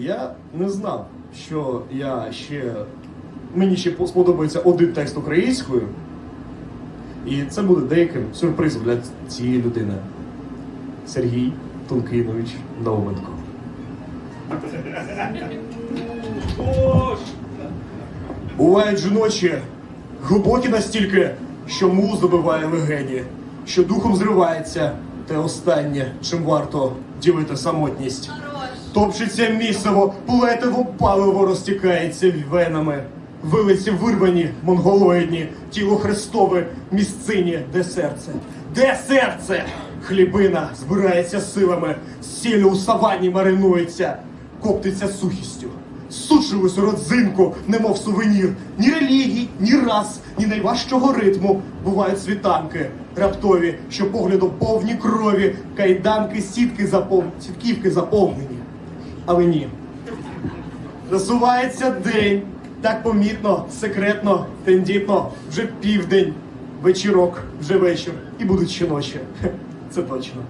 Я не знав, що я ще. Мені ще сподобається один текст українською. І це буде деяким сюрпризом для цієї людини. Сергій Тункинович Науменко. Бувають же ночі глибокі настільки, що муз добиває легені, що духом зривається те останнє, чим варто ділити самотність. Топчеться місиво, плетиво паливо розтікається венами. Вилиці вирвані, монголоїдні, тіло Христове, місцині, де серце? Де серце? Хлібина збирається силами, сіль у савані маринується, коптиться сухістю. Сучились у родзинку, немов сувенір. Ні релігій, ні рас, ні найважчого ритму. Бувають світанки раптові, що поглядом повні крові, кайданки, сітки запов... сітківки заповнені. Але ні. Насувається день, так помітно, секретно, тендітно, вже південь, вечірок, вже вечір, і будуть ще ночі. Це точно.